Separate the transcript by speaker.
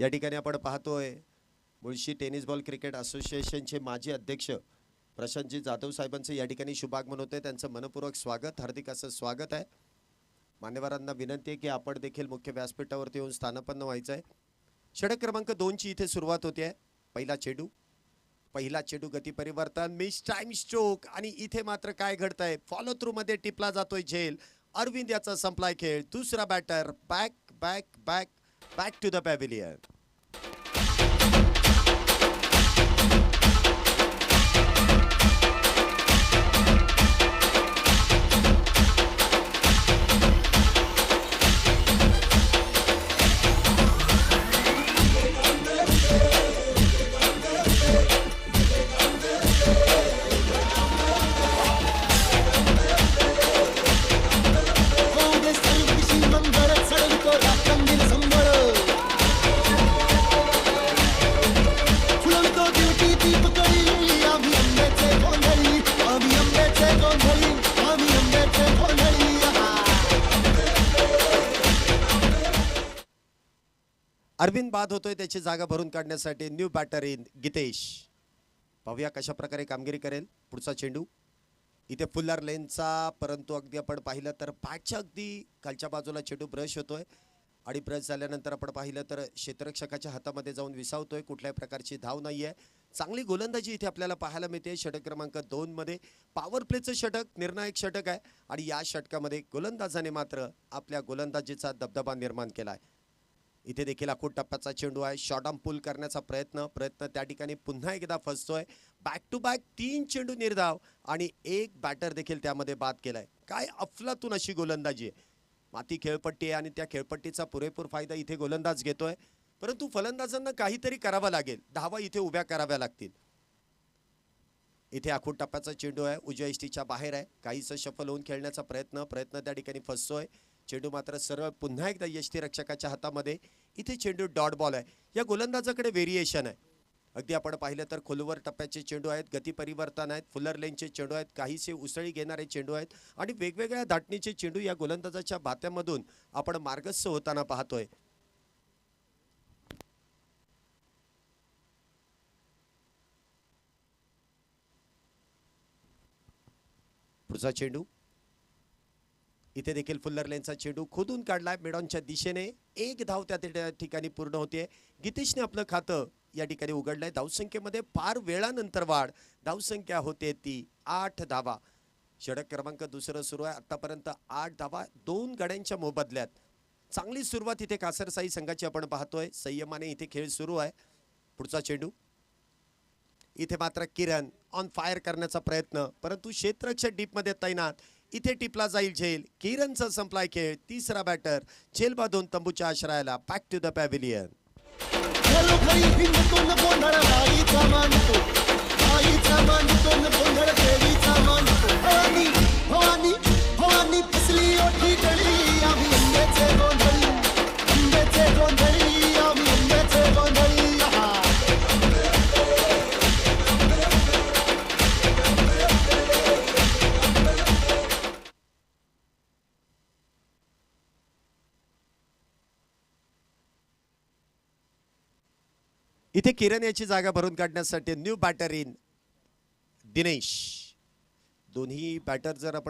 Speaker 1: या ठिकाणी आपण पाहतोय मुळशी टेनिस बॉल क्रिकेट असोसिएशनचे माजी अध्यक्ष प्रशांतजी जाधव साहेबांचं या ठिकाणी शुभागमन होते त्यांचं मनपूर्वक स्वागत हार्दिक असं स्वागत आहे. मान्यवरांना विनंती आहे की आपण देखील मुख्य व्यासपीठावरती येऊन स्थानापन्न व्हायचं आहे. षटक क्रमांक दोनची इथे सुरुवात होते. आहे पहिला चेडू पहिला चेडू गती परिवर्तन मिस टाइम स्ट्रोक आणि इथे मात्र काय घडतंय? फॉलो थ्रू मध्ये टिपला जातोय झेल. अरविंद याचा संपलाय खेळ. दुसरा batter back back back back to the pavilion Arvind बाद होतोय त्याची जागा भरून काढण्यासाठी न्यू बॅटर इन गितेश. पाहूया कशा प्रकारे कामगिरी करेल पुढचा चेंडू. इथे फुल्लर लेनचा परंतु अगदी आपण पाहिलं तर पाठच्या अगदी खालच्या बाजूला चेंडू ब्रश होतोय. आणि ब्रश झाल्यानंतर आपण पाहिलं तर क्षेत्ररक्षकाच्या हातामध्ये जाऊन विसावतोय. कुठल्याही प्रकारची धाव नाही आहे चांगली गोलंदाजी इथे आपल्याला पाहायला मिळते. षटक क्रमांक दोनमध्ये पॉवर प्लेचं षटक निर्णायक षटक आहे. आणि या षटकामध्ये गोलंदाजाने मात्र आपल्या गोलंदाजीचा दबदबा निर्माण केला आहे इथे देखील अखूट टप्प्याचा चेंडू आहे. शॉर्ट आर्म पुल करण्याचा प्रयत्न प्रयत्न त्या ठिकाणी पुन्हा एकदा फसतोय. बॅक टू बॅक तीन चेंडू निर्धाव आणि एक बॅटर देखील त्यामध्ये बाद केलाय. काय अफलातून अशी गोलंदाजी आहे. माती खेळपट्टी आहे आणि त्या खेळपट्टीचा पुरेपूर फायदा इथे गोलंदाज घेतोय. परंतु फलंदाजांना काहीतरी करावं लागेल. धावा इथे उभ्या कराव्या लागतील. इथे आखूड टप्प्याचा चेंडू आहे. उजव्या इष्टीच्या बाहेर आहे. काहीसं शफल होऊन खेळण्याचा प्रयत्न प्रयत्न त्या ठिकाणी फसतोय. चेंडू मात्र सरळ पुन्हा एकदा यष्टी रक्षकाच्या हातामध्ये. इथे चेंडू डॉट बॉल आहे. या गोलंदाजाकडे व्हेरिएशन आहे. अगदी आपण पाहिलं तर खोलवर टप्प्याचे चेंडू आहेत गती परिवर्तन आहेत फुलर लेनचे चेंडू आहेत काहीसे उसळी घेणारे चेंडू आहेत आणि वेगवेगळ्या धाटणीचे चेंडू या गोलंदाजाच्या बात्यामधून आपण मार्गस्थ होताना पाहतोय. पुढचा चेंडू. इथे देखील फुल्लर लेनचा चेंडू खोदून काढलाय. मेडॉनच्या दिशेने एक धाव त्या ठिकाणी पूर्ण होते गितेशने आपलं खातं या ठिकाणी उघडलंय. धावसंख्येमध्ये फार वेळानंतर वाढ. धावसंख्या होते ती आठ धावा. षटक क्रमांक दुसरं सुरू आहे. आतापर्यंत आठ धावा दोन गड्यांच्या मोबदल्यात. चांगली सुरुवात इथे कासरसाई संघाची आपण पाहतोय. संयमाने इथे खेळ सुरू आहे. पुढचा चेंडू. इथे मात्र किरण ऑन फायर करण्याचा प्रयत्न. परंतु क्षेत्ररक्षक डीपमध्ये तैनात. इथे टिपला जाईल झेल. किरणचा संपलाय खेळ. तिसरा बॅटर झेल बांधून तंबूच्या आश्रयाला बॅक टू द पॅव्हिलियन इथे किरण याची जागा भरून काढण्यासाठी न्यू बॅटर इन दिनेश. दोन्ही बॅटर जर आपण